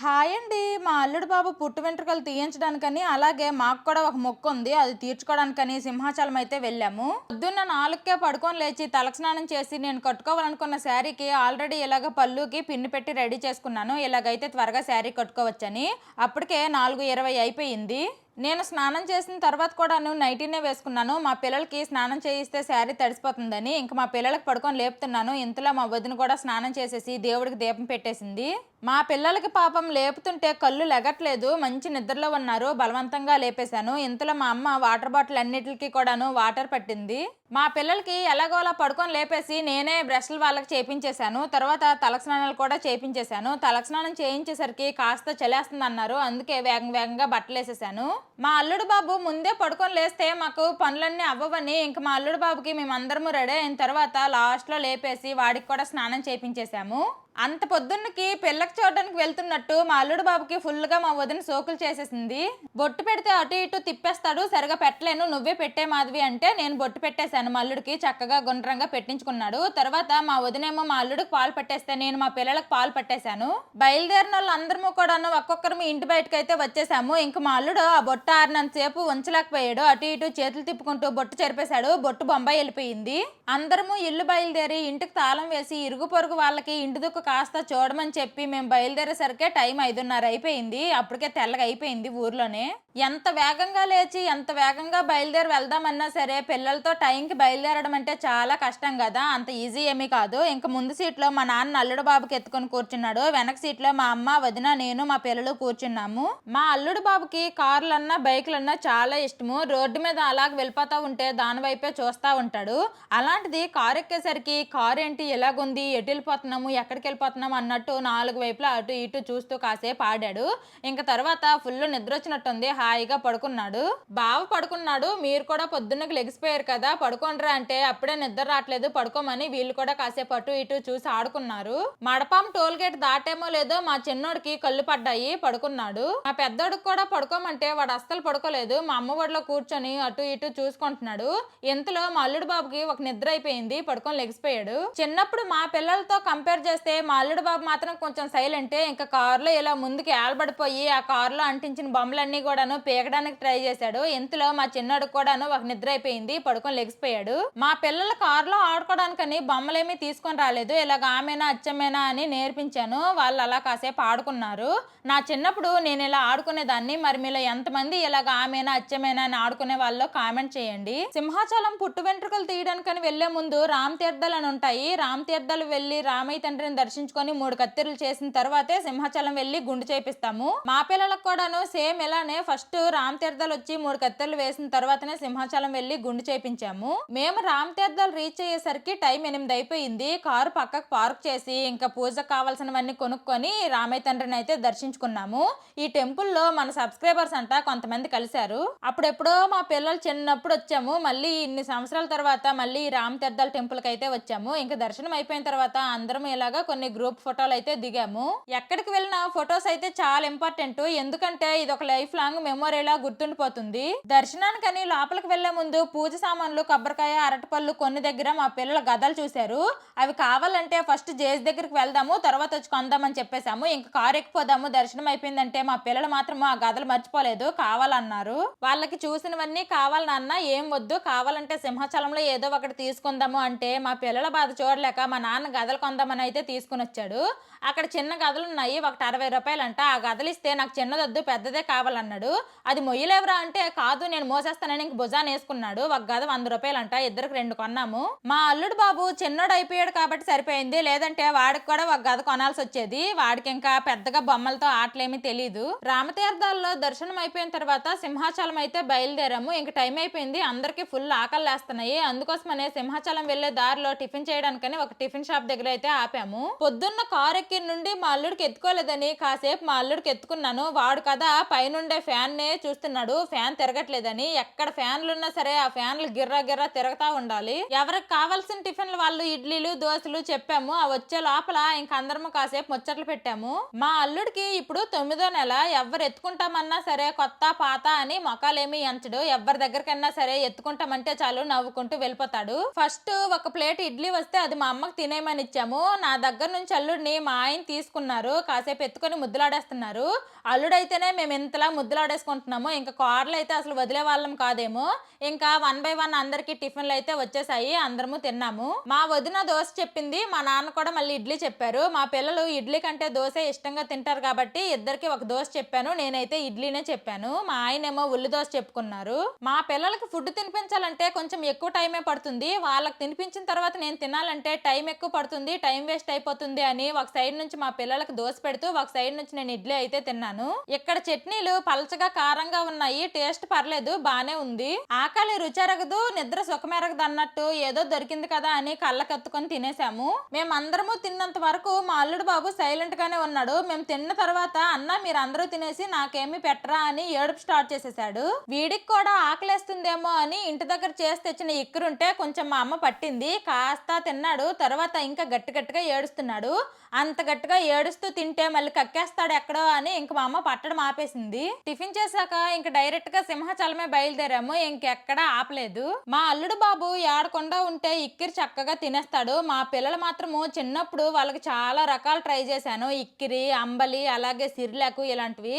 Hi అండి. మా అల్లుడు బాబు పుట్టు వెంట్రుకలు తీయించడానికని అలాగే మాకు కూడా ఒక మొక్క ఉంది అది తీర్చుకోవడానికని సింహాచలం అయితే వెళ్ళాము. పొద్దున్న నాలుగుకే పడుకొని లేచి తలస్నానం చేసి నేను కట్టుకోవాలనుకున్న శారీకి ఆల్రెడీ ఇలాగ పళ్ళుకి పిన్ను పెట్టి రెడీ చేసుకున్నాను. ఇలాగైతే త్వరగా శారీ కట్టుకోవచ్చని. అప్పటికే నాలుగు ఇరవై అయిపోయింది. నేను స్నానం చేసిన తర్వాత కూడాను నైటీనే వేసుకున్నాను. మా పిల్లలకి స్నానం చేయిస్తే శారీ తడిసిపోతుందని ఇంకా మా పిల్లలకి పడుకొని లేపుతున్నాను. ఇంతలో మా వదిన కూడా స్నానం చేసేసి దేవుడికి దీపం పెట్టేసింది. మా పిల్లలకి పాపం లేపుతుంటే కళ్ళు లెగట్లేదు. మంచి నిద్రలో ఉన్నారు. బలవంతంగా లేపేశాను. ఇంతలో మా అమ్మ వాటర్ బాటిల్ అన్నిటికీ కూడాను వాటర్ పట్టింది. మా పిల్లలకి ఎలాగోలా పడుకొని లేపేసి నేనే బ్రష్లు వాళ్ళకి చేపించేశాను. తర్వాత తలస్నానాలు కూడా చేపించేశాను. తలస్నానం చేయించేసరికి కాస్త చలేస్తుంది అన్నారు అందుకే వేగం వేగంగా బట్టలు వేసేసాను. మా అల్లుడు బాబు ముందే పడుకొని లేస్తే మాకు పనులన్నీ అవ్వవని ఇంక మా అల్లుడు బాబుకి మేమందరము రెడీ అయిన తర్వాత లాస్ట్లో లేపేసి వాడికి కూడా స్నానం చేపించేశాము. అంత పొద్దున్నకి పిల్లకి చూడడానికి వెళ్తున్నట్టు మా అల్లుడు బాబుకి ఫుల్గా మా వదిన సోకులు చేసేసింది. బొట్టు పెడితే అటు ఇటు తిప్పేస్తాడు సరిగా పెట్టలేను నువ్వే పెట్టే మాధవి అంటే నేను బొట్టు పెట్టేశాను. మా అల్లుడికి చక్కగా గుండ్రంగా పెట్టించుకున్నాడు. తర్వాత మా వదినేమో మా అల్లుడికి పాలు పట్టేస్తే నేను మా పిల్లలకు పాలు పట్టేశాను. బయలుదేరిన వాళ్ళు అందరము కూడాను ఒక్కొక్కరు మీ ఇంటి బయటకు అయితే వచ్చేసాము. ఇంక మా అల్లుడు ఆ బొట్టు ఆరినంతసేపు ఉంచలేకపోయాడు. అటు ఇటు చేతులు తిప్పుకుంటూ బొట్టు చెరిపేశాడు. బొట్టు బొంబాయి వెళ్ళిపోయింది. అందరము ఇల్లు బయలుదేరి ఇంటికి తాళం వేసి ఇరుగు పొరుగు వాళ్ళకి ఇంటి దుక్కు కాస్త చూడమని చెప్పి మేము బయలుదేరేసరికే టైం ఐదున్నర అయిపోయింది. అప్పటికే తెల్లగా అయిపోయింది ఊర్లోనే. ఎంత వేగంగా లేచి ఎంత వేగంగా బయలుదేరి వెళ్దామన్నా సరే పిల్లలతో టైంకి బయలుదేరడం అంటే చాలా కష్టం కదా. అంత ఈజీ ఏమీ కాదు. ఇంకా ముందు సీట్లో మా నాన్న అల్లుడు బాబుకి ఎత్తుకొని కూర్చున్నాడు. వెనక సీట్లో మా అమ్మ వదిన నేను మా పిల్లలు కూర్చున్నాము. మా అల్లుడు బాబుకి కార్లన్నా బైకులన్నా చాలా ఇష్టము. రోడ్డు మీద అలాగ వెళ్ళిపోతా ఉంటే దాని వైపే చూస్తూ ఉంటాడు. అలాంటిది కారు ఎక్కేసరికి కారు ఏంటి ఎలాగుంది ఎటు వెళ్ళిపోతున్నాము ఎక్కడికి వెళ్ళిపోతున్నాము అన్నట్టు నాలుగు వైపులా అటు ఇటు చూస్తూ కాసేపు ఆడాడు. ఇంకా తర్వాత ఫుల్ నిద్ర వచ్చినట్టుంది హాయిగా పడుకున్నాడు. బావ పడుకున్నాడు మీరు కూడా పొద్దున్నకి లెగిసిపోయారు కదా పడుకోండ్రా అంటే అప్పుడే నిద్ర రావట్లేదు పడుకోమని వీళ్ళు కూడా కాసేపు అటు ఇటు చూసి ఆడుకున్నారు. మడపాం టోల్ గేట్ దాటేమో లేదో మా చిన్నోడికి కళ్ళు పడ్డాయి పడుకున్నాడు. మా పెద్దోడికి కూడా పడుకోమంటే వాడు అస్సలు పడుకోలేదు మా అమ్మ ఒడిలో కూర్చొని అటు ఇటు చూసుకుంటున్నాడు. ఇంతలో మా అల్లుడు బాబుకి ఒక నిద్ర అయిపోయింది పడుకొని లెగిసిపోయాడు. చిన్నప్పుడు మా పిల్లలతో కంపేర్ చేస్తే మా అల్లుడు బాబు మాత్రం కొంచెం సైలెంటే ఇంకా కారులో ఇలా ముందుకు ఏలబడిపోయి ఆ కారులో అంటించిన బొమ్మలన్నీ కూడాను పీకడానికి ట్రై చేశాడు. ఇంతలో మా చిన్నోడు కూడాను ఒక నిద్ర అయిపోయింది. పడుకొని లెగిసిపోయాడు మా పిల్లల కారులో ఆడుకోవడానికని బొమ్మలేమీ తీసుకొని రాలేదు. ఇలాగ ఆమెనా అచ్చమేనా అని నేర్పించాను. వాళ్ళు అలా కాసేపు ఆడుకున్నారు. నా చిన్నప్పుడు నేను ఇలా ఆడుకునేదాన్ని. మరి మీలో ఎంతమంది ఇలాగ ఆమెనా అచ్చమేనా అని ఆడుకునే వాళ్ళు కామెంట్ చేయండి. సింహాచలం పుట్టు వెంట్రుకలు తీయడానికని వెళ్ళే ముందు రామ్ తీర్థాలు అని ఉంటాయి. రామ్ తీర్థాలు వెళ్ళి రామయ్య తండ్రిని దర్శించుకొని మూడు కత్తిరలు చేసిన తర్వాతే సింహాచలం వెళ్ళి గుండు చేపిస్తాము. మా పిల్లలకు కూడాను సేమ్ ఇలానే ఫస్ట్ రామ్ తీర్థాలు వచ్చి మూడు కత్తెరలు వేసిన తర్వాతనే సింహాచలం వెళ్ళి గుండు చేపించాము. మేము రామ్ తీర్థాలు రీచ్ అయ్యేసరికి టైం ఎనిమిది అయిపోయింది. కారు పక్కకు పార్క్ చేసి ఇంకా పూజకు కావాల్సినవన్నీ కొనుక్కొని రామయ్య తండ్రిని అయితే దర్శించుకున్నాము. ఈ టెంపుల్లో మన సబ్స్క్రైబర్స్ అంట కొంతమంది కలిశారు. అప్పుడెప్పుడో మా పిల్లలు చిన్నప్పుడు వచ్చాము. మళ్ళీ ఇన్ని సంవత్సరాల తర్వాత మళ్ళీ రామ్ తీర్థాల టెంపుల్కి అయితే వచ్చాము. ఇంకా దర్శనం అయిపోయిన తర్వాత అందరం ఇలాగా కొన్ని గ్రూప్ ఫోటోలు అయితే దిగాము. ఎక్కడికి వెళ్ళిన ఫొటోస్ అయితే చాలా ఇంపార్టెంట్ ఎందుకంటే ఇది ఒక లైఫ్ లాంగ్ మెమొరీలా గుర్తుండిపోతుంది. దర్శనానికని లోపలికి వెళ్ళే ముందు పూజ సామాన్లు కొబ్బరికాయ అరటిపళ్ళు కొన్ని దగ్గర మా పిల్లల గదలు చూశారు. అవి కావాలంటే ఫస్ట్ జేజ్ దగ్గరికి వెళ్దాము తర్వాత వచ్చి కొందామని చెప్పేశాము. ఇంకా కారు ఎక్కిపోదాము దర్శనం అయిపోయిందంటే మా పిల్లలు మాత్రం ఆ గదలు మర్చిపోలేదు కావాలన్నారు. వాళ్ళకి చూసినవన్నీ కావాలన్న ఏం వద్దు కావాలంటే సింహాచలంలో ఏదో ఒకటి తీసుకుందాము అంటే మా పిల్లల బాధ చూడలేక మా నాన్న గదలు కొందామని అయితే తీసుకుని వచ్చాడు అక్కడ చిన్న గదలు ఉన్నాయి ఒకటి అరవై రూపాయలంట. ఆ గదలు ఇస్తే నాకు చిన్నదొద్దు పెద్దదే కావాలన్నాడు. అది మొయ్యలేవరా అంటే కాదు నేను మోసేస్తానని ఇంక భుజాన్ని వేసుకున్నాడు. ఒక గద వంద రూపాయలంట. ఇద్దరికి రెండు కొన్నాము. మా అల్లుడు బాబు చిన్నోడు అయిపోయాడు కాబట్టి సరిపోయింది. లేదంటే వాడికి కూడా ఒక గద కొనాల్సి వచ్చేది. వాడికి ఇంకా పెద్దగా బొమ్మలతో ఆటలేమీ తెలియదు రామతీర్థాల్లో దర్శనం అయిపోయిన తర్వాత సింహాచలం అయితే బయలుదేరాము. ఇంక టైం అయిపోయింది. అందరికీ ఫుల్ ఆకలి వేస్తున్నాయి అందుకోసమనే సింహాచలం వెళ్ళే దారిలో టిఫిన్ చేయడానికని ఒక టిఫిన్ షాప్ దగ్గర అయితే ఆపాము. పొద్దున్న కారు ఎక్కిన నుండి మా అల్లుడికి ఎత్తుకోలేదని కాసేపు మా అల్లుడికి ఎత్తుకున్నాను. వాడు కదా పైనుండే ఫ్యాన్నే చూస్తున్నాడు. ఫ్యాన్ తిరగట్లేదని ఎక్కడ ఫ్యాన్లు ఉన్నా సరే ఆ ఫ్యాన్లు గిర్రా గిర్రా తిరగతా ఉండాలి. ఎవరికి కావాల్సిన టిఫిన్లు వాళ్ళు ఇడ్లీలు దోశలు చెప్పాము. ఆ వచ్చే లోపల ఇంక అందరము కాసేపు ముచ్చట్లు పెట్టాము. మా అల్లుడికి ఇప్పుడు తొమ్మిదో నెల. ఎవరు ఎత్తుకుంటామన్నా సరే కొత్త పాత అని మొఖాలేమి ఎంచడు. ఎవరి దగ్గరికన్నా సరే ఎత్తుకుంటామంటే చాలు నవ్వుకుంటూ వెళ్ళిపోతాడు. ఫస్ట్ ఒక ప్లేట్ ఇడ్లీ వస్తే అది మా అమ్మకి తినేయమని ఇచ్చాము. నా దగ్గర దగ్గర నుంచి అల్లుడిని మా ఆయన తీసుకున్నారు. కాసేపు ఎత్తుకొని ముద్దులాడేస్తున్నారు. అల్లుడైతేనే మేము ఇంతలా ముద్దులాడేసుకుంటున్నాము. ఇంకా కార్లు అయితే అసలు వదిలే వాళ్ళం కాదేమో. ఇంకా వన్ బై వన్ అందరికి టిఫిన్లు అయితే వచ్చేసాయి. అందరము తిన్నాము. మా వదిన దోశ చెప్పింది. మా నాన్న కూడా మళ్ళీ ఇడ్లీ చెప్పారు. మా పిల్లలు ఇడ్లీ కంటే దోశ ఇష్టంగా తింటారు కాబట్టి ఇద్దరికి ఒక దోశ చెప్పాను. నేనైతే ఇడ్లీనే చెప్పాను. మా ఆయన ఏమో ఉల్లి దోశ చెప్పుకున్నారు. మా పిల్లలకి ఫుడ్ తినిపించాలంటే కొంచెం ఎక్కువ టైమే పడుతుంది. వాళ్ళకి తినిపించిన తర్వాత నేను తినాలంటే టైం ఎక్కువ పడుతుంది. టైం వేస్ట్ అయిపోతుంది. అని ఒక సైడ్ నుంచి మా పిల్లలకు దోశ పెడుతూ ఒక సైడ్ నుంచి నేను ఇడ్లీ అయితే తిన్నాను. ఇక్కడ చట్నీలు పలచగా కారంగా ఉన్నాయి టేస్ట్ పర్లేదు బానే ఉంది. ఆకలి రుచెరగదు నిద్ర సుఖమెరగదు అన్నట్టు ఏదో దొరికింది కదా అని కళ్ళకత్తుకొని తినేసాము. మేమందరము తిన్నంత వరకు మా అల్లుడు బాబు సైలెంట్ గానే ఉన్నాడు. మేము తిన్న తర్వాత అన్న మీరు అందరూ తినేసి నాకేమి పెట్టరా అని ఏడుపు స్టార్ట్ చేసేసాడు. వీడికి కూడా ఆకలేస్తుందేమో అని ఇంటి దగ్గర చేసి తెచ్చిన ఇక్కరుంటే కొంచెం మా అమ్మ పట్టింది. కాస్త తిన్నాడు తర్వాత ఇంకా గట్టి గట్టిగా ఏడుస్తున్నాడు. చేస్తున్నాడు అంత గట్టిగా ఏడుస్తూ తింటే మళ్ళీ కక్కేస్తాడు ఎక్కడో అని ఇంక మా అమ్మ పట్టడం ఆపేసింది. టిఫిన్ చేశాక ఇంక డైరెక్ట్గా సింహాచలమే బయలుదేరాము. ఇంకెక్కడా ఆపలేదు. మా అల్లుడు బాబు ఏడకుండా ఉంటే ఇక్కిరి చక్కగా తినేస్తాడు. మా పిల్లలు మాత్రము చిన్నప్పుడు వాళ్ళకి చాలా రకాలు ట్రై చేశాను. ఇక్కిరి అంబలి అలాగే సిరిలాకు ఇలాంటివి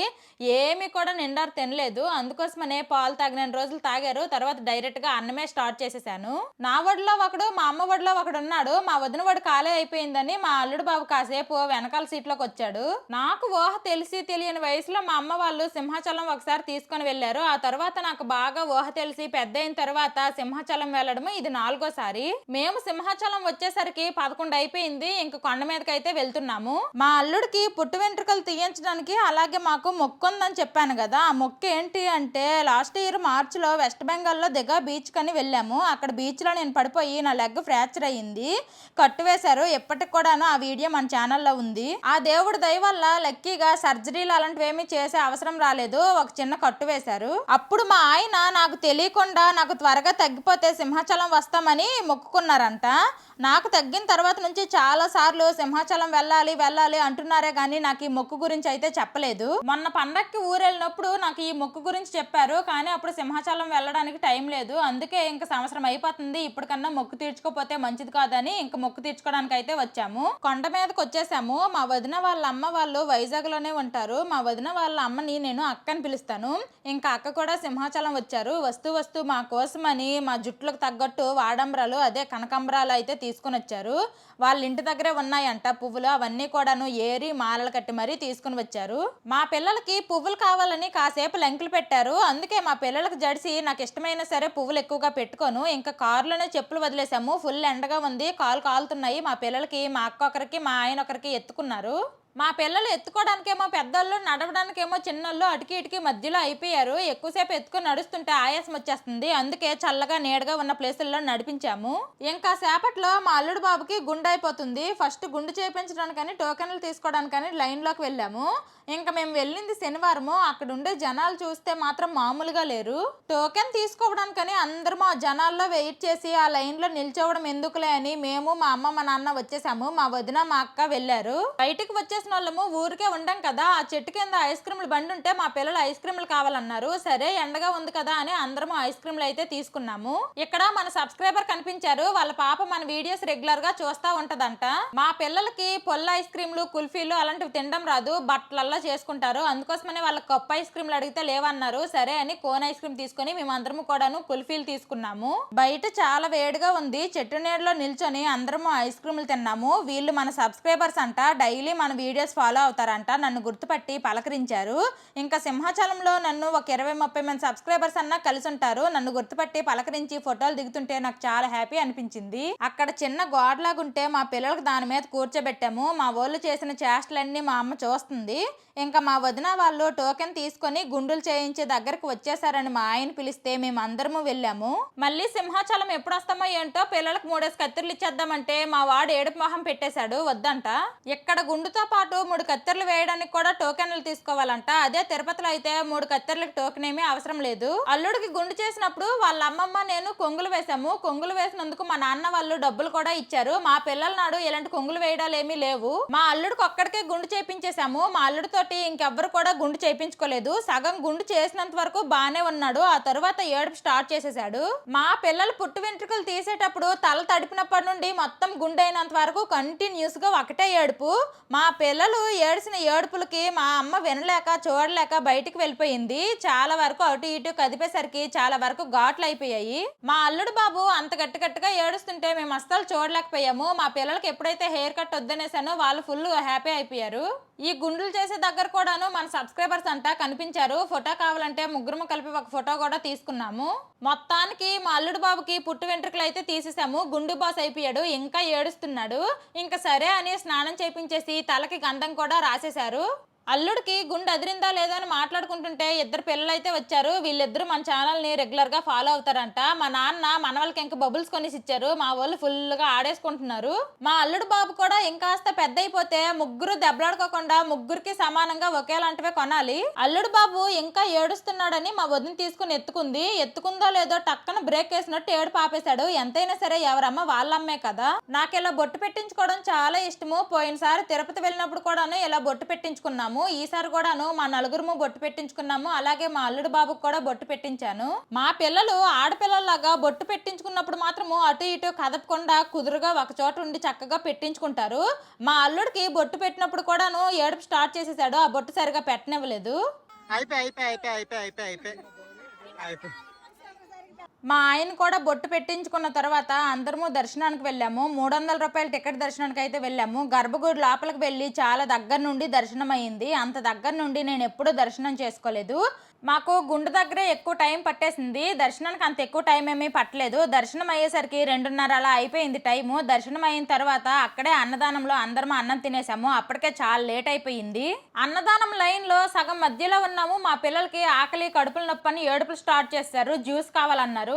ఏమి కూడా నిండారు తినలేదు. అందుకోసమనే పాలు తాగిన రోజులు తాగారు. తర్వాత డైరెక్ట్గా అన్నమే స్టార్ట్ చేసేసాను. నా వడిలో ఒకడు మా అమ్మ వడిలో ఒకడు ఉన్నాడు. మా వదిన వాడు ఖాళీ అయిపోయిందని మా అల్లుడు బాబు కాసేపు వెనకాల సీట్లోకి వచ్చాడు. నాకు ఊహ తెలిసి తెలియని వయసులో మా అమ్మ వాళ్ళు సింహాచలం ఒకసారి తీసుకొని వెళ్ళారు. ఆ తర్వాత నాకు బాగా ఊహ తెలిసి పెద్ద అయిన తర్వాత సింహాచలం వెళ్ళడము ఇది నాలుగోసారి. మేము సింహాచలం వచ్చేసరికి పదకొండు అయిపోయింది. ఇంక కొండ మీదకి అయితే వెళ్తున్నాము. మా అల్లుడికి పుట్టు వెంట్రుకలు తీయించడానికి అలాగే మాకు మొక్కు ఉందని చెప్పాను కదా. ఆ మొక్క ఏంటి అంటే లాస్ట్ ఇయర్ మార్చ్లో వెస్ట్ బెంగాల్లో దిగా బీచ్ కని వెళ్ళాము. అక్కడ బీచ్లో నేను పడిపోయి నా లెగ్ ఫ్రాక్చర్ అయ్యింది. కట్టు వేశారు. ఎప్పటికి కూడాను ఆ వీడియో మన ఛానల్లో ఉంది. ఆ దేవుడి దయ వల్ల లక్కీగా సర్జరీలు అలాంటివి చేసే అవసరం రాలేదు. ఒక చిన్న కట్టు వేశారు. అప్పుడు మా ఆయన నాకు తెలియకుండా నాకు త్వరగా తగ్గిపోతే సింహాచలం వస్తామని మొక్కుకున్నారంట. నాకు తగ్గిన తర్వాత నుంచి చాలా సార్లు సింహాచలం వెళ్ళాలి వెళ్ళాలి అంటున్నారే కానీ నాకు ఈ మొక్కు గురించి అయితే చెప్పలేదు. మొన్న పండక్కి ఊరు వెళ్ళినప్పుడు నాకు ఈ మొక్కు గురించి చెప్పారు. కానీ అప్పుడు సింహాచలం వెళ్ళడానికి టైం లేదు. అందుకే ఇంక సంవత్సరం అయిపోతుంది. ఇప్పటికన్నా మొక్కు తీర్చుకోపోతే మంచిది కాదని ఇంక మొక్కు తీర్చుకోవడానికి అయితే వచ్చాము. కొండ మీద మీదకి వచ్చేసాము. మా వదిన వాళ్ళ అమ్మ వాళ్ళు వైజాగ్లోనే ఉంటారు. మా వదిన వాళ్ళ అమ్మని నేను అక్క అని పిలుస్తాను. ఇంకా అక్క కూడా సింహాచలం వచ్చారు. వస్తూ వస్తూ మా కోసమని మా జుట్లకు తగ్గట్టు వాడంబరాలు అదే కనకంబరాలు అయితే తీసుకొని వచ్చారు. వాళ్ళ ఇంటి దగ్గరే ఉన్నాయంట పువ్వులు. అవన్నీ కూడాను ఏరి మాలలు కట్టి మరీ తీసుకుని వచ్చారు. మా పిల్లలకి పువ్వులు కావాలని కాసేపు లెంకులు పెట్టారు. అందుకే మా పిల్లలకు జడిసి నాకు ఇష్టమైన సరే పువ్వులు ఎక్కువగా పెట్టుకోను. ఇంకా కారులోనే చెప్పులు వదిలేసాము. ఫుల్ ఎండగా ఉంది. కాలు కాలుతున్నాయి మా పిల్లలకి మా అక్క ఒకరికి మా ఆయన ఒకరికి ఎత్తుకున్నారు. మా పిల్లలు ఎత్తుకోవడానికేమో పెద్దోళ్ళు నడవడానికేమో చిన్నోళ్ళు అటుకి ఇటుకి మధ్యలో అయిపోయారు. ఎక్కువసేపు ఎత్తుకొని నడుస్తుంటే ఆయాసం వచ్చేస్తుంది. అందుకే చల్లగా నీడగా ఉన్న ప్లేసుల్లో నడిపించాము. ఇంకా సేపట్లో మా అల్లుడు బాబుకి గుండె అయిపోతుంది. ఫస్ట్ గుండు చేయించడానికని టోకెన్లు తీసుకోవడానికని లైన్లోకి వెళ్ళాము. ఇంకా మేము వెళ్ళింది శనివారము. అక్కడ ఉండే జనాలు చూస్తే మాత్రం మామూలుగా లేరు. టోకెన్ తీసుకోవడానికని అందరూ ఆ జనాల్లో వెయిట్ చేసి ఆ లైన్లో నిల్చోవడం ఎందుకులే అని మేము మా అమ్మ మా నాన్న వచ్చేసాము. మా వదిన మా అక్క వెళ్ళారు. బయటికి వచ్చేసిన వాళ్ళము ఊరికే ఉండం కదా. ఆ చెట్టు కింద ఐస్ క్రీమ్లు బండి ఉంటే మా పిల్లలు ఐస్ క్రీమ్లు కావాలన్నారు. సరే ఎండగా ఉంది కదా అని అందరము ఐస్ క్రీమ్లు అయితే తీసుకున్నాము. ఇక్కడ మన సబ్స్క్రైబర్ కనిపించారు. వాళ్ళ పాప మన వీడియోస్ రెగ్యులర్గా చూస్తా ఉంటదంట. మా పిల్లలకి పొల్ల ఐస్ క్రీమ్లు కుల్ఫీలు అలాంటివి తినడం రాదు. బట్టలల్లో చేసుకుంటారు. అందుకోసమనే వాళ్ళ కప్ ఐస్ క్రీమ్లు అడిగితే లేవన్నారు. సరే అని కోన్ ఐస్ క్రీమ్ తీసుకొని మేమందరము కూడాను కుల్ఫీలు తీసుకున్నాము. బయట చాలా వేడిగా ఉంది. చెట్టు నీడలో నిల్చొని అందరము ఐస్ క్రీమ్లు తిన్నాము. వీళ్ళు మన సబ్స్క్రైబర్స్ అంట. డైలీ మన వీడియో వీడియోస్ ఫాలో అవుతారంట. నన్ను గుర్తుపట్టి పలకరించారు. ఇంకా సింహాచలంలో నన్ను ఒక ఇరవై ముప్పై మంది సబ్స్క్రైబర్స్ అన్నా కలిసి ఉంటారు. నన్ను గుర్తుపట్టి పలకరించి ఫోటోలు దిగుతుంటే నాకు చాలా హ్యాపీ అనిపించింది. అక్కడ చిన్న గోడలాగుంటే మా పిల్లలకు దాని మీద కూర్చోబెట్టాము. మా వాళ్ళు చేసిన చేష్టలన్నీ మా అమ్మ చూస్తుంది. ఇంకా మా వదిన వాళ్ళు టోకెన్ తీసుకొని గుండులు చేయించి దగ్గరకు వచ్చేసారని మా ఆయన పిలిస్తే మేము అందరము వెళ్ళాము. మళ్ళీ సింహాచలం ఎప్పుడు వస్తామో ఏంటో పిల్లలకు మూడేసి కత్తిర్లు ఇచ్చేద్దామంటే మా వాడు ఏడుపు మొహం పెట్టేశాడు. వద్దంట. ఇక్కడ గుండుతో పాటు పాటు మూడు కత్తెరలు వేయడానికి కూడా టోకెన్లు తీసుకోవాలంట. అదే తిరుపతిలో అయితే మూడు కత్తెరలకు టోకెన్ ఏమీ అవసరం లేదు. అల్లుడికి గుండు చేసినప్పుడు వాళ్ళ అమ్మమ్మ నేను కొంగులు వేసాము కొంగులు వేసినందుకు మా నాన్న వాళ్ళు డబ్బులు కూడా ఇచ్చారు. మా పిల్లల నాడు ఇలాంటి కొంగులు వేయడాలు ఏమీ లేవు. మా అల్లుడికి ఒక్కడికే గుండు చేపించేశాము. మా అల్లుడితోటి ఇంకెవ్వరు కూడా గుండు చేయించుకోలేదు సగం గుండు చేసినంత వరకు బానే ఉన్నాడు. ఆ తర్వాత ఏడుపు స్టార్ట్ చేసేసాడు మా పిల్లలు పుట్టు వెంట్రుకలు తీసేటప్పుడు తల తడిపినప్పటి నుండి మొత్తం గుండె అయినంత వరకు కంటిన్యూస్గా ఒకటే ఏడుపు. మా పిల్లలు ఏడిసిన ఏడుపులకి మా అమ్మ వినలేక చూడలేక బయటికి వెళ్ళిపోయింది. చాలా వరకు అటు ఇటు కదిపేసరికి చాలా వరకు ఘాట్లు అయిపోయాయి. మా అల్లుడు బాబు అంత గట్టి గట్టిగా ఏడుస్తుంటే మేము అస్సలు చూడలేకపోయాము. మా పిల్లలకి ఎప్పుడైతే హెయిర్ కట్ వద్దనేసానో వాళ్ళు ఫుల్ హ్యాపీ అయిపోయారు. ఈ గుండులు చేసే దగ్గర కూడాను మన సబ్స్క్రైబర్స్ అంతా కనిపించారు. ఫోటో కావాలంటే ముగ్గురు కలిపి ఒక ఫోటో కూడా తీసుకున్నాము. మొత్తానికి మా అల్లుడు బాబుకి పుట్టు వెంట్రుకలు అయితే తీసేసాము. గుండు బాస్ అయిపోయాడు. ఇంకా ఏడుస్తున్నాడు. ఇంకా సరే అని స్నానం చేపించేసి తలకి గంధం కూడా రాసేశారు. అల్లుడికి గుండె అదిరిందా లేదా అని మాట్లాడుకుంటుంటే ఇద్దరు పిల్లలు అయితే వచ్చారు. వీళ్ళిద్దరు మన ఛానల్ని రెగ్యులర్గా రెగ్యులర్గా ఫాలో అవుతారంట. మా నాన్న మన వాళ్ళకి ఇంకా బబుల్స్ కొనేసి ఇచ్చారు మా వాళ్ళు ఫుల్గా ఆడేసుకుంటున్నారు. మా అల్లుడు బాబు కూడా ఇంకాస్త పెద్ద అయిపోతే ముగ్గురు దెబ్బలాడుకోకుండా ముగ్గురికి సమానంగా ఒకేలాంటివే కొనాలి. అల్లుడు బాబు ఇంకా ఏడుస్తున్నాడని మా వదిన తీసుకుని ఎత్తుకుంది. ఎత్తుకుందో లేదో టక్కన బ్రేక్ వేసినట్టు ఏడు పాపేశాడు ఎంతైనా సరే ఎవరమ్మ వాళ్ళమ్మే కదా. నాకు ఇలా బొట్టు పెట్టించుకోవడం చాలా ఇష్టము. పోయినసారి తిరుపతి వెళ్ళినప్పుడు కూడాను ఇలా బొట్టు పెట్టించుకున్నాము. ఈసారి కూడాను మా నలుగురు బొట్టు పెట్టించుకున్నాము. అలాగే మా అల్లుడు బాబుకు కూడా బొట్టు పెట్టించాను. మా పిల్లలు ఆడపిల్లలాగా బొట్టు పెట్టించుకున్నప్పుడు మాత్రము అటు ఇటు కదపకుండా కుదురుగా ఒక చోట ఉండి చక్కగా పెట్టించుకుంటారు. మా అల్లుడికి బొట్టు పెట్టినప్పుడు కూడాను ఏడుపు స్టార్ట్ చేసేసాడు. ఆ బొట్టు సరిగా పెట్టనివ్వలేదు. అయిపోయి అయిపోయి అయిపోయి అయిపోయి అయిపోయి అయిపోయి. మా ఆయన కూడా బొట్టు పెట్టించుకున్న తర్వాత అందరము దర్శనానికి వెళ్ళాము. మూడు వందల రూపాయల టికెట్ దర్శనానికి అయితే వెళ్ళాము. గర్భగుడి లోపలికి వెళ్ళి చాలా దగ్గర నుండి దర్శనం అయింది అంత దగ్గర నుండి నేను ఎప్పుడూ దర్శనం చేసుకోలేదు. మాకు గుండె దగ్గరే ఎక్కువ టైం పట్టేసింది. దర్శనానికి అంత ఎక్కువ టైం ఏమీ పట్టలేదు. దర్శనం అయ్యేసరికి రెండున్నర అలా అయిపోయింది టైము. దర్శనం అయిన తర్వాత అక్కడే అన్నదానంలో అందరం అన్నం తినేసాము. అప్పటికే చాలా లేట్ అయిపోయింది. అన్నదానం లైన్లో సగం మధ్యలో ఉన్నాము. మా పిల్లలకి ఆకలి కడుపుల నొప్పి అని ఏడుపులు స్టార్ట్ చేశారు జ్యూస్ కావాలన్నారు.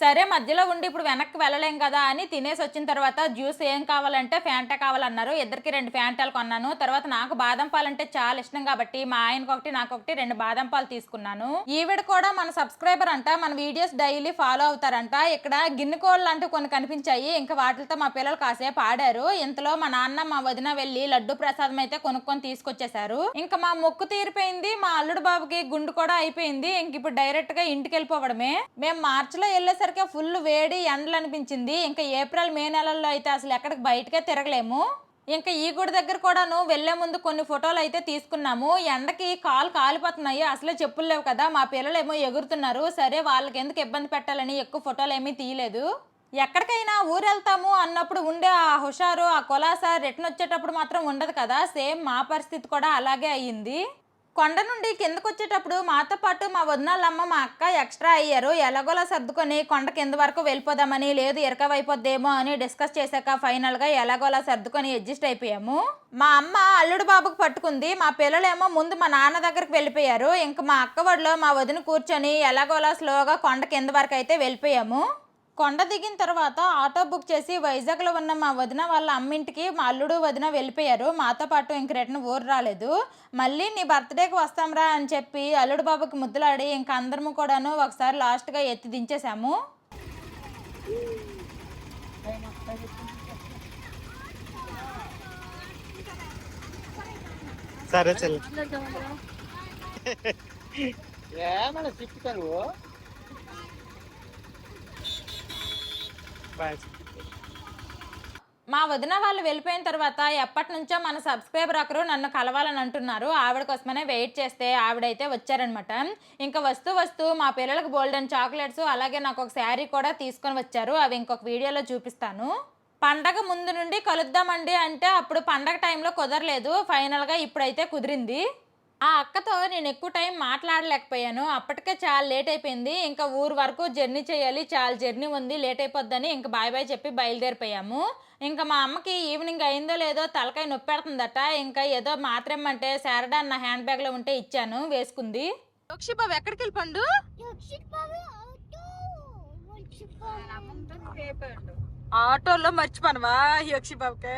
సరే మధ్యలో ఉండి ఇప్పుడు వెనక్కి వెళ్ళలేం కదా అని తినేసి వచ్చిన తర్వాత జ్యూస్ ఏం కావాలంటే ఫ్యాంటా కావాలన్నారు. ఇద్దరికి రెండు ఫ్యాంటాలు కొన్నాను. తర్వాత నాకు బాదం పాలు అంటే చాలా ఇష్టం కాబట్టి మా ఆయనకు ఒకటి నాకు ఒకటి రెండు బాదం పాలు తీసుకున్నాను. ఈవిడ కూడా మన సబ్స్క్రైబర్ అంట మన వీడియోస్ డైలీ ఫాలో అవుతారంట. ఇక్కడ గిన్నె కోళ్ళు అంటూ కొన్ని కనిపించాయి. ఇంకా వాటితో మా పిల్లలు కాసేపు ఆడారు. ఇంతలో మా నాన్న మా వదిన వెళ్ళి లడ్డు ప్రసాదం అయితే కొనుక్కొని తీసుకొచ్చేసారు ఇంకా మా మొక్కు తీరిపోయింది. మా అల్లుడు బాబుకి గుండు కూడా అయిపోయింది. ఇంక ఇప్పుడు డైరెక్ట్గా ఇంటికి వెళ్ళిపోవడమే. మేము మార్చిలో వెళ్ళేసరికి ఫుల్ వేడి ఎండలు అనిపించింది ఇంకా ఏప్రిల్ మే నెలల్లో అయితే అసలు ఎక్కడికి బయటకే తిరగలేము. ఇంకా ఈ గుడి దగ్గర కూడాను వెళ్ళే ముందు కొన్ని ఫోటోలు అయితే తీసుకున్నాము. ఎండకి కాలు కాలిపోతున్నాయి. అసలే చెప్పులు లేవు కదా. మా పిల్లలు ఏమో ఎగురుతున్నారు. సరే వాళ్ళకి ఎందుకు ఇబ్బంది పెట్టాలని ఎక్కువ ఫోటోలు ఏమీ తీయలేదు. ఎక్కడికైనా ఊరు వెళ్తాము అన్నప్పుడు ఉండే ఆ హుషారు ఆ కులాస రిటర్న్ వచ్చేటప్పుడు మాత్రం ఉండదు కదా. సేమ్ మా పరిస్థితి కూడా అలాగే అయ్యింది. కొండ నుండి కిందకు వచ్చేటప్పుడు మాతో పాటు మా వదినాలమ్మ మా అక్క ఎక్స్ట్రా అయ్యారు. ఎలాగోలా సర్దుకొని కొండ కింద వరకు వెళ్ళిపోదామని లేదు ఇరకవైపోద్దేమో అని డిస్కస్ చేశాక ఫైనల్గా ఎలాగోలా సర్దుకొని అడ్జస్ట్ అయిపోయాము. మా అమ్మ అల్లుడు బాబుకు పట్టుకుంది. మా పిల్లలేమో ముందు మా నాన్న దగ్గరికి వెళ్ళిపోయారు. ఇంక మా అక్క వాళ్ళు మా వదిన కూర్చొని ఎలాగోలా స్లోగా కొండ కింద వరకు అయితే వెళ్ళిపోయాము. కొండ దిగిన తర్వాత ఆటో బుక్ చేసి వైజాగ్లో ఉన్న మా వదిన వాళ్ళ అమ్మింటికి మా అల్లుడు వదిన వెళ్ళిపోయారు. మాతో పాటు ఇంక రిటర్న్ ఊరు రాలేదు. మళ్ళీ నీ బర్త్డేకి వస్తాంరా అని చెప్పి అల్లుడు బాబుకి ముద్దులాడి ఇంక అందరము కూడాను ఒకసారి లాస్ట్గా ఎత్తి దించేసాము సరే చెల్లి. ఏమన్నా తిప్పుతాను బాయ్ మా వదిన వాళ్ళు వెళ్ళిపోయిన తర్వాత ఎప్పటి నుంచో మన సబ్స్క్రైబర్ ఒకరు నన్ను కలవాలని అంటున్నారు. ఆవిడ కోసమనే వెయిట్ చేస్తే ఆవిడైతే వచ్చారనమాట ఇంకా వస్తూ వస్తూ మా పిల్లలకు బోల్డెన్ చాక్లెట్స్ అలాగే నాకు ఒక శారీ కూడా తీసుకొని వచ్చారు. అవి ఇంకొక వీడియోలో చూపిస్తాను. పండగ ముందు నుండి కలుద్దామండి అంటే అప్పుడు పండగ టైంలో కుదరలేదు. ఫైనల్గా ఇప్పుడైతే కుదిరింది. ఆ అక్కతో నేను ఎక్కువ టైం మాట్లాడలేకపోయాను. అప్పటికే చాలా లేట్ అయిపోయింది. ఇంకా ఊరు వరకు జర్నీ చేయాలి. చాలా జర్నీ ఉంది. లేట్ అయిపోద్దని ఇంకా బాయ్ బాయ్ చెప్పి బయలుదేరిపోయాము. ఇంకా మా అమ్మకి ఈవినింగ్ అయిందో లేదో తలకాయ నొప్పి పెడుతుందట. ఇంకా ఏదో మాత్రమంటే శారడా నా హ్యాండ్ బ్యాగ్లో ఉంటే ఇచ్చాను. వేసుకుంది. బాబు ఎక్కడికి వెళ్ళిపండు ఆటోలో మర్చిపోనవా బాబుకే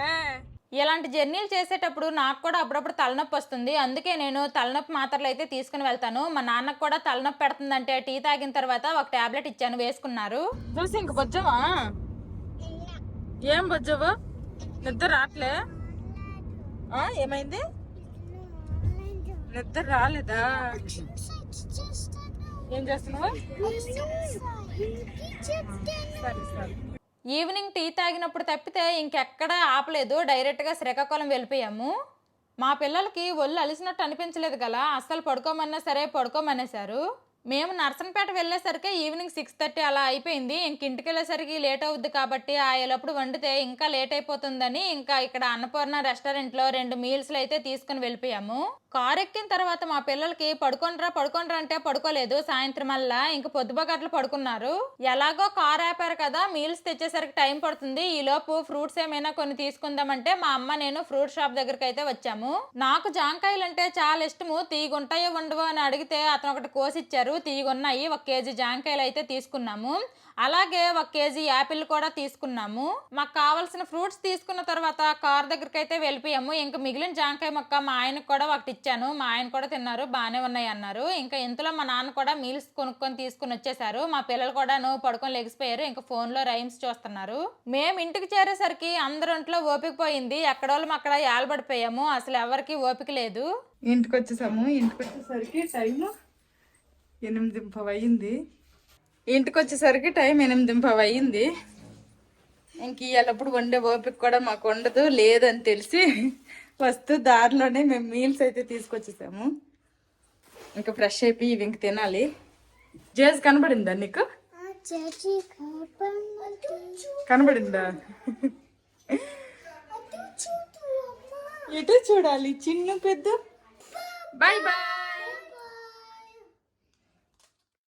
ఇలాంటి జర్నీలు చేసేటప్పుడు నాకు కూడా అప్పుడప్పుడు తలనొప్పి వస్తుంది. అందుకే నేను తలనొప్పి మాత్రలు అయితే తీసుకుని వెళ్తాను. మా నాన్నకు కూడా తలనొప్పి పెడుతుందంటే టీ తాగిన తర్వాత ఒక టాబ్లెట్ ఇచ్చాను వేసుకున్నారు. చూసి ఇంక బొజ్జవా? ఏం బొజ్జవు? నిద్ర రావట్లే ఆ, ఏమైంది? నిద్ర రాలేదా? ఏం చేస్తున్నావు? సరే సరే. ఈవినింగ్ టీ తాగినప్పుడు తప్పితే ఇంకెక్కడ ఆపలేదు. డైరెక్ట్గా శ్రీకాకుళం వెళ్ళిపోయాము. మా పిల్లలకి ఒళ్ళు అలిసినట్టు అనిపించలేదు కదా. అస్సలు పడుకోమన్నా సరే పడుకోమనేశారు. మేము నర్సన్పేట వెళ్ళేసరికి ఈవినింగ్ సిక్స్ థర్టీ అలా అయిపోయింది. ఇంక ఇంటికి వెళ్ళేసరికి లేట్ అవుద్ది కాబట్టి ఆ వండితే ఇంకా లేట్ అయిపోతుందని ఇంకా ఇక్కడ అన్నపూర్ణ రెస్టారెంట్లో రెండు మీల్స్లు అయితే తీసుకుని వెళ్ళిపోయాము. కార్ ఎక్కిన తర్వాత మా పిల్లలకి పడుకోనరా పడుకోనరా అంటే పడుకోలేదు. సాయంత్రం మళ్ళా ఇంక పొద్దుబగట్లు పడుకున్నారు. ఎలాగో కార్ ఆపారు కదా మీల్స్ తెచ్చేసరికి టైం పడుతుంది. ఈలోపు ఫ్రూట్స్ ఏమైనా కొన్ని తీసుకుందామంటే మా అమ్మ నేను ఫ్రూట్ షాప్ దగ్గరికి అయితే వచ్చాము. నాకు జాంకాయలు అంటే చాలా ఇష్టము. తీగుంటాయో ఉండవో అని అడిగితే అతను ఒకటి కోసిచ్చారు. తీగున్నాయి ఒక కేజీ జాంకాయలు అయితే తీసుకున్నాము. అలాగే ఒక కేజీ యాపిల్ కూడా తీసుకున్నాము. మాకు కావాల్సిన ఫ్రూట్స్ తీసుకున్న తర్వాత కార్ దగ్గరికి అయితే వెళ్ళిపోయాము. ఇంకా మిగిలిన జాంకాయ మొక్క మా ఆయనకు కూడా ఒకటి ఇచ్చాను. మా ఆయన కూడా తిన్నారు. బాగానే ఉన్నాయి అన్నారు. ఇంకా ఇంతలో మా నాన్న కూడా మీల్స్ కొనుక్కొని తీసుకుని వచ్చేసారు. మా పిల్లలు కూడా నువ్వు పడుకొని లెగిసిపోయారు. ఇంకా ఫోన్లో రైమ్స్ చూస్తున్నారు. మేము ఇంటికి చేరేసరికి అందరింట్లో ఓపిక పోయింది. ఎక్కడోళ్ళం అక్కడ ఏలబడిపోయాము అసలు ఎవరికి ఓపిక లేదు. ఇంటికి వచ్చేసాము ఇంటికి వచ్చేసరికి టైం ఎనిమిది అయ్యింది ఇంటికి వచ్చేసరికి టైం ఎనిమిది అయ్యింది ఇంక ఇవాళప్పుడు వండే ఓపిక కూడా మాకు ఉండదు లేదని తెలిసి వస్తూ దారిలోనే మేము మీల్స్ అయితే తీసుకొచ్చేసాము. ఇంకా ఫ్రెష్ అయిపోయి ఇవి ఇంక తినాలి. జేజ్ కనబడిందా నీకు? కనబడిందా? ఇటు చూడాలి చిన్న పెద్ద. Bye bye